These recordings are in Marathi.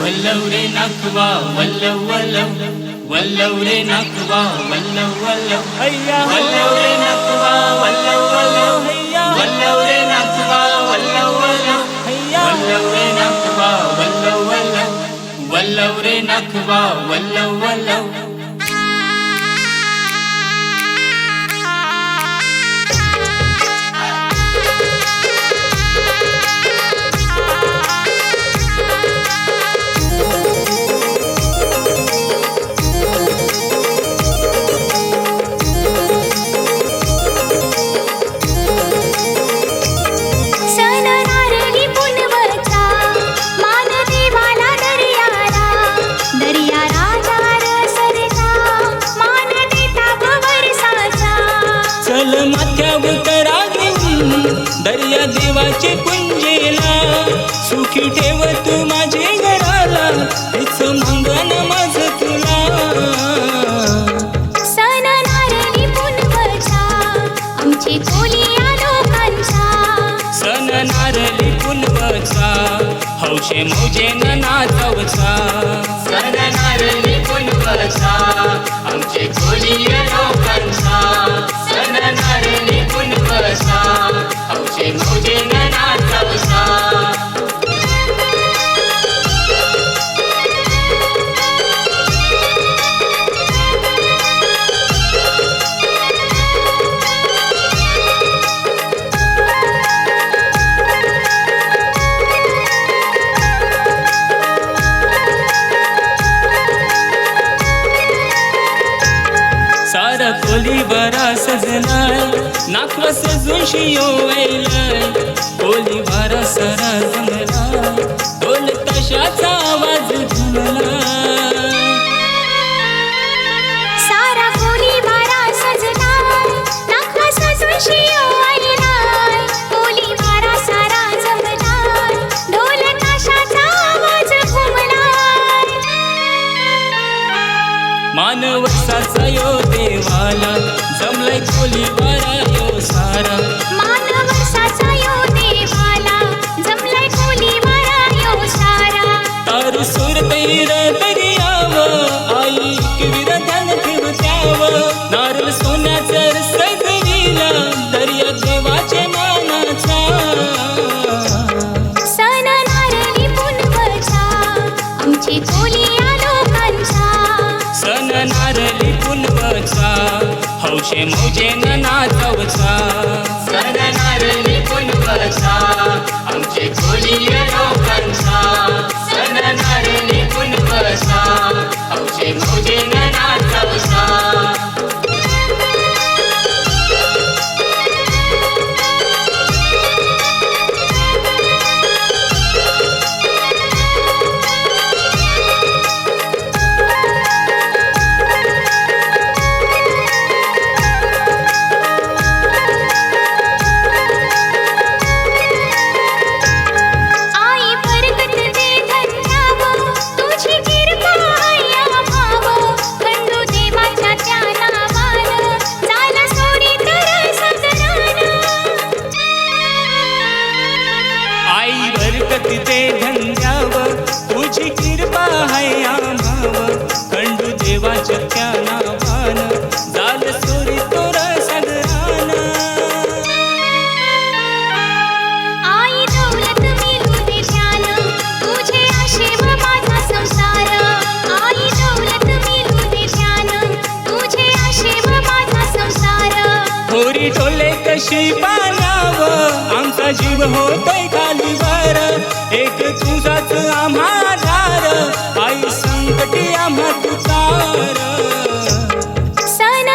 ولو لنكبة ولوا ولو ولو لنكبة ولوا ولوا ولوا لنكبة ولوا ولوا ولوا لنكبة ولوا ولوا ولوا لنكبة ولوا ولوا ولوا لنكبة ولوا देवाचे कुंजेला सुखी ठेव तू माझे घराला. तेच मंगन माझ तुला. सन नारळी पुनवचा आमची कोलिया लोकांचा. सण नारली पुनवचा हौशे मौजे सारा कोली बरा सजलाय नाकव सजून शियो वैलाय कोली बरा सरा जमलाय ढोल तशाचा आवाज देवाला जमलाय खोली. हौशे मौजे नाचवचा सन निपुण पुनवचा आमचे कोलीय आई धन होरी टोले कशी पाण्याव आमचा जीव होतोय खाली वर एक तुझाच आम्हा धार आई संकटी आम्हा तुतार सन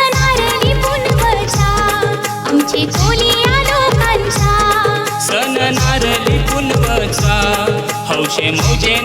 लोकांचा नारली पुनवचा हौशे मौजे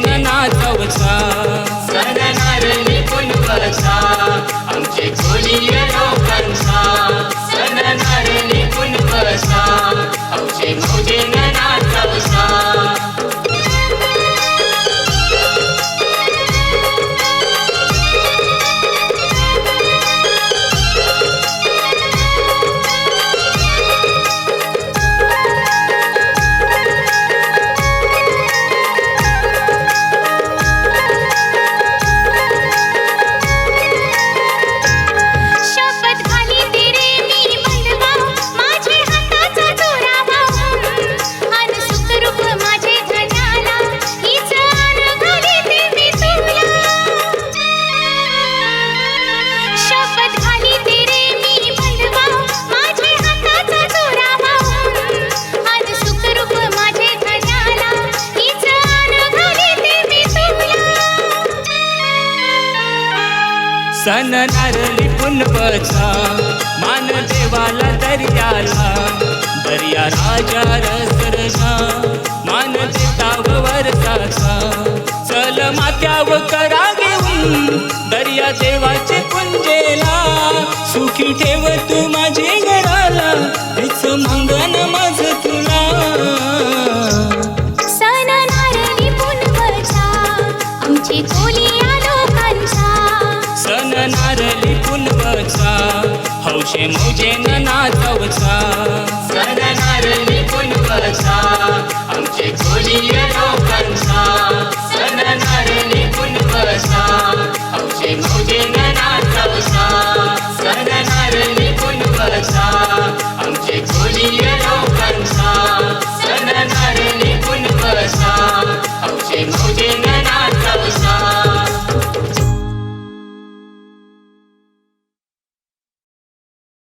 मन नारली पुनपचा मान देवाला दर्याला दर्या राजा रसरसा मान देताव वरसाचा. चल मात्याव करा घेऊन दर्या देवाचे कुंजेला सुखी ठेव मुझे न नाचवचा